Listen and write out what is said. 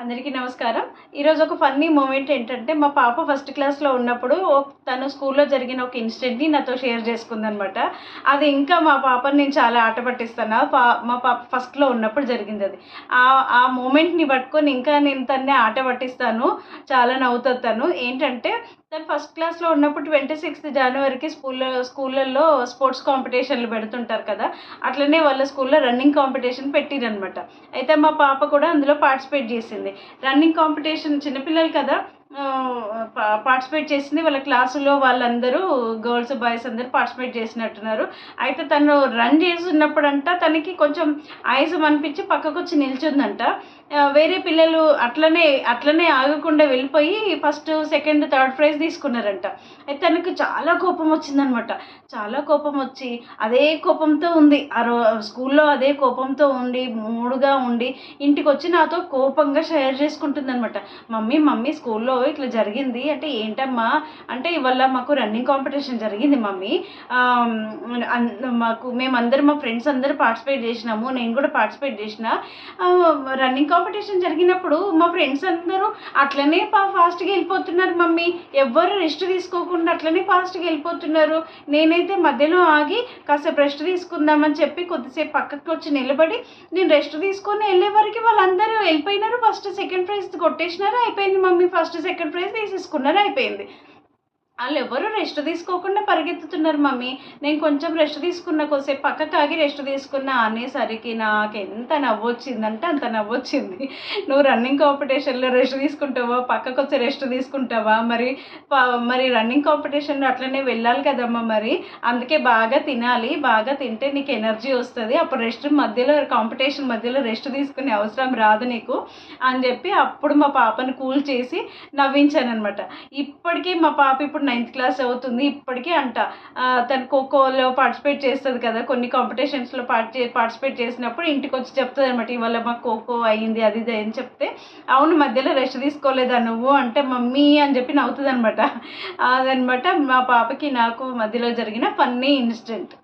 అందరికీ నమస్కారం. ఈరోజు ఒక ఫన్నీ మూమెంట్ ఏంటంటే మా పాప ఫస్ట్ క్లాస్లో ఉన్నప్పుడు తను స్కూల్లో జరిగిన ఒక ఇన్సిడెంట్ని నాతో షేర్ చేసుకుందనమాట. అది ఇంకా మా పాపని నేను చాలా ఆట పట్టిస్తాను. పా మా పాప ఫస్ట్లో ఉన్నప్పుడు జరిగింది అది. ఆ ఆ మూమెంట్ని పట్టుకొని ఇంకా నేను తన్నే ఆట పట్టిస్తాను. చాలా నవ్వుతుంది తను. ఏంటంటే తను ఫస్ట్ క్లాస్లో ఉన్నప్పుడు ట్వంటీ సిక్స్త్ జనవరికి స్కూల్లో స్కూళ్ళల్లో స్పోర్ట్స్ కాంపిటీషన్లు పెడుతుంటారు కదా అట్లనే వాళ్ళ స్కూల్లో రన్నింగ్ కాంపిటీషన్ పెట్టిరనమాట అయితే మా పాప కూడా అందులో పార్టిసిపేట్ చేసింది. రన్నింగ్ కాంపిటీషన్ చిన్నపిల్లలు కదా పార్టిసిపేట్ చేసింది వాళ్ళ క్లాసులో వాళ్ళందరూ గర్ల్స్ బాయ్స్ అందరూ పార్టిసిపేట్ చేసినట్టున్నారు. అయితే తను రన్ చేస్తున్నప్పుడంట తనకి కొంచెం ఆయాసం అనిపించి పక్కకు వచ్చి నిల్చుందంట వేరే పిల్లలు అట్లనే అట్లనే ఆగకుండా వెళ్ళిపోయి ఫస్ట్ సెకండ్ థర్డ్ ప్రైజ్ తీసుకున్నారంట. అయితే తనకు చాలా కోపం వచ్చిందనమాట. చాలా కోపం వచ్చి అదే కోపంతో ఉంది. ఆ రో స్కూల్లో అదే కోపంతో ఉండి మూడుగా ఉండి ఇంటికి వచ్చి నాతో కోపంగా షేర్ చేసుకుంటుందనమాట. మమ్మీ మమ్మీ స్కూల్లో ఇట్లా జరిగింది. అంటే ఏంటమ్మా అంటే ఇవాళ మాకు రన్నింగ్ కాంపిటీషన్ జరిగింది మమ్మీ. అన్- మాకు మేమందరం మా ఫ్రెండ్స్ అందరూ పార్టిసిపేట్ చేసినాము. నేను కూడా పార్టిసిపేట్ చేసిన. రన్నింగ్ కాంపిటీషన్ జరిగినప్పుడు మా ఫ్రెండ్స్ అందరూ అట్లనే పా ఫాస్ట్గా వెళ్ళిపోతున్నారు మమ్మీ. ఎవ్వరు రెస్ట్ తీసుకోకుండా అట్లనే ఫాస్ట్గా వెళ్ళిపోతున్నారు. నేనైతే మధ్యలో ఆగి కాసేపు రెస్ట్ తీసుకుందామని చెప్పి కొద్దిసేపు పక్కకి వచ్చి నిలబడి నేను రెస్ట్ తీసుకొని వెళ్ళే వరకు వాళ్ళందరూ వెళ్ళిపోయినారు. ఫస్ట్ సెకండ్ ప్రైజ్ కొట్టేసినారు. అయిపోయింది మమ్మీ ఫస్ట్ సెకండ్ ప్రైజ్ తీసేసుకున్నారు అయిపోయింది వాళ్ళు ఎవరు రెస్ట్ తీసుకోకుండా పరిగెత్తుతున్నారు మమ్మీ. నేను కొంచెం రెస్ట్ తీసుకున్న కొద్దిసేపు పక్కకు ఆగి రెస్ట్ తీసుకున్నా అనేసరికి నాకు ఎంత నవ్వు వచ్చిందంటే అంత నవ్వు వచ్చింది నువ్వు రన్నింగ్ కాంపిటీషన్లో రెస్ట్ తీసుకుంటావా? పక్కకు వచ్చి రెస్ట్ తీసుకుంటావా? మరి మరి రన్నింగ్ కాంపిటీషన్లో అట్లనే వెళ్ళాలి కదమ్మా మరి. అందుకే బాగా తినాలి బాగా తింటే నీకు ఎనర్జీ వస్తుంది. అప్పుడు రెస్ట్ మధ్యలో కాంపిటీషన్ మధ్యలో రెస్ట్ తీసుకునే అవసరం రాదు నీకు అని చెప్పి అప్పుడు మా పాపను కూల్ చేసి నవ్వించాను అనమాట ఇప్పటికీ మా పాప ఇప్పుడు నైన్త్ క్లాస్ అవుతుంది ఇప్పటికీ అంట. తను ఖోఖోలో పార్టిసిపేట్ చేస్తుంది కదా కొన్ని కాంపిటీషన్స్లో పార్టి పార్టిసిపేట్ చేసినప్పుడు ఇంటికి వచ్చి చెప్తుంది అనమాట ఇవాళ మాకు ఖోఖో అయ్యింది అది ఇది అని చెప్తే అవును మధ్యలో రెస్ట్ తీసుకోలేదా నువ్వు? అంటే మమ్మీ అని చెప్పి నవ్వుతుంది అనమాట అదనమాట మా పాపకి నాకు మధ్యలో జరిగిన ఫన్నీ ఇన్సిడెంట్.